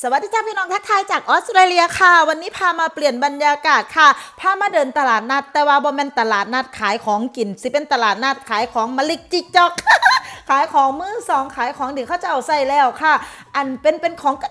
สวัสดีจ้าพี่น้องทักทายจากออสเตรเลียค่ะ วันนี้พามาเปลี่ยนบรรยากาศค่ะ พามาเดินตลาดนัด แต่ว่าบ่แม่นตลาดนัดขายของกินสิเป็นตลาดนัดขายของมะลิกจิกจอกขายของมือสองขายของที่เขาจะเอาใส่แล้วค่ะ อันเป็นเป็นของกระ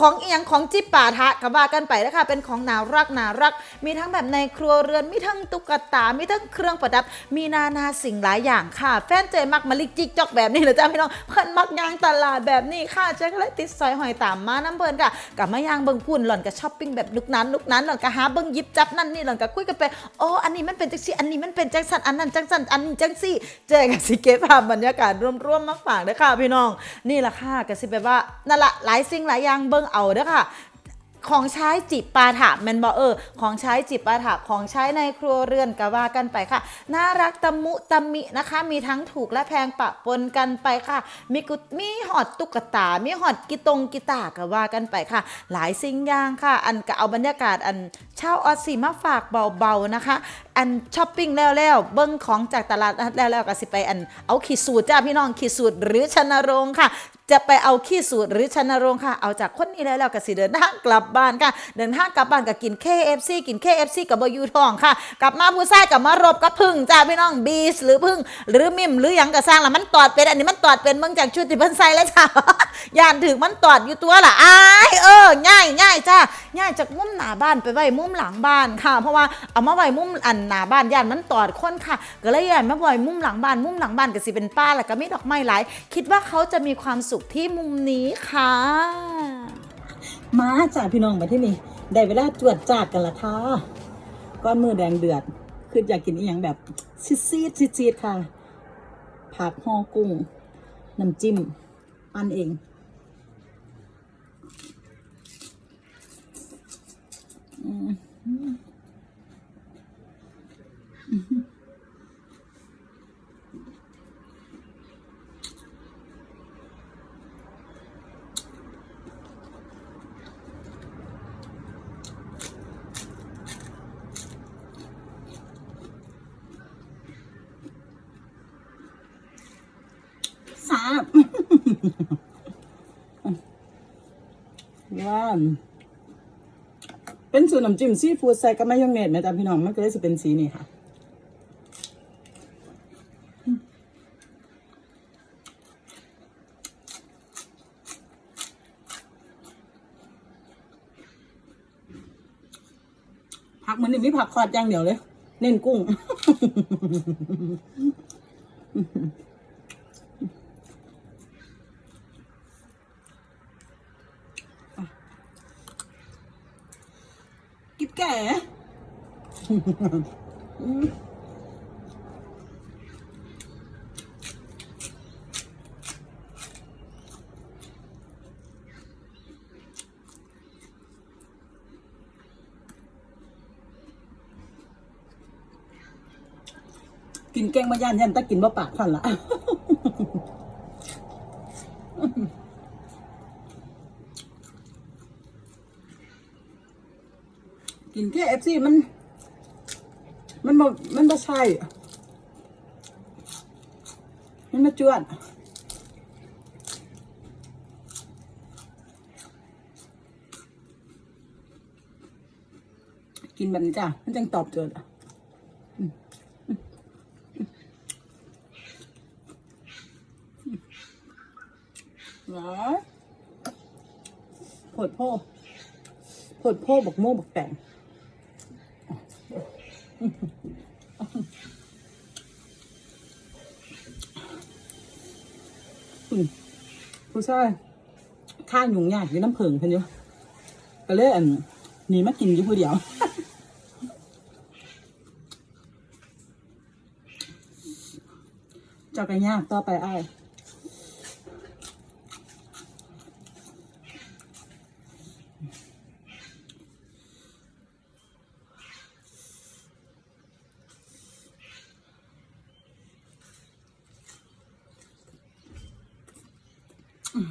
ของเอียงของจิปป่าทะกับว่ากันไปนะคะเป็นของนารักนารัก มีทั้งแบบในครัวเรือนมีทั้งตุ๊กตา มีทั้งเครื่องประดับ มีนานาสิ่งหลายอย่างค่ะ แฟนเจมักมะลิกจิกจอกแบบนี้เหรอจ้าพี่น้องเพิ่นมักยางตลาดแบบนี้ค่ะเจ๊ก็เลยติดซอยหอยตามมาน้ำเพิ่นค่ะกับมายางเบิงพุ่นหล่อนก็ช้อปปิ้งแบบลุกนั้นลุกนั้นหล่อนก็หาเบิงยิบจับนั่นนี่หล่อนก็คุยกันไปโอ้อันนี้มันเป็นจังซี่อันนี้มันเป็นจังสันอันนั้นจังสันอันนี้จังซี่เจ๊ก็สิเก็บภาพบรรยากาศรวมๆมาฝากเด้อค่ะพี่น้อง นี่ล่ะค่ะก็สิแบบว่านั่นละหลายสิ่งหลายอย่างเบิงเอาเด้อค่ะของใช้จิปาถะแมนบอเออของใช้จิปาถะของใช้ในครัวเรือนก็ว่ากันไปค่ะ น่ารักตะมุตะมินะคะ มีทั้งถูกและแพงปะปนกันไปค่ะ มีกุมีหอดตุ๊กตา มีหอดกีตงกีตาก็ว่ากันไปค่ะ หลายสิ่งอย่างค่ะ อันก็เอาบรรยากาศอันเช่าออสซี่มาฝากเบาๆนะคะ อันช้อปปิ้งแล้วแล้วๆเบิ้งของจากตลาดแล้วแล้วก็สิไปอันเอาขีดสูตรจ้าพี่น้องขีดสูตรหรือชนรงค่ะ จะไปเอาขี้สูตรหรือชนรงค่ะ เอาจากคนนี้แล้วแล้วก็สิเดินทางกลับบ้านค่ะ เดินทางกลับบ้านก็กิน KFC กิน KFC กับบอยูทองค่ะ กลับมาผู้ชายกับมารบกับพึ่งจ้าพี่น้องบีสหรือพึ่ง หรือมิมหรือหยังกระสร้างละมันตอดเป็นอันนี้มันตอดเป็นเมืองจากชุดที่เพิ่นใส่แล้วจ้าย่านถึงมันตอดอยู่ตัวล่ะอายเออง่ายง่ายจ้าง่ายจากมุมหน้าบ้านไปไว้มุมหลังบ้านค่ะ เพราะว่าเอามาไว้มุมอันหน้าบ้านย่านมันตอดคนค่ะ ก็เลยย่านมาไว้มุมหลังบ้านมุมหลังบ้านก็สิเป็นป้าแล้วก็มีดอกไม้หลายคิดว่าเขาจะมีความสุขที่มุมนี้ค่ะ มาจ้าพี่น้องมาที่นี่ได้เวลาจวดจาดกันละค่ะก้อนมือแดงเดือด คืออยากกินอีหยังแบบซีดซีดซีดค่ะ ผักห่อกุ้งน้ำจิ้มปั้นเอง สาบ ว้าวเป็นสูตรน้ำจิ้มซีฟู้ดใส่กับมายองเนสไหมจ๊ะพี่น้องมันก็เลยจะเป็นสีนี่ค่ะผักมันนี่มีผักคอดอย่างเดียวเลย เน้นกุ้ง แก่กินแกงมะย่านยันตะกินบ่ปากพันละ กินแค่เอฟซีมัน มันบ่มันบ่ใช่มันมาจวดกินแบบนี้จ้ะ มันจังตอบโจทย์อะอืมอืมอืมหรอผดโพผดโพบักโม่บักแตง ผู้ชายข้างยุงยากอยู่น้ำเพิงเพันอยู่ก็เลยอันหนีมากินอยู่ผู้เดียวเจ้ากันยากต่อไปอ้าย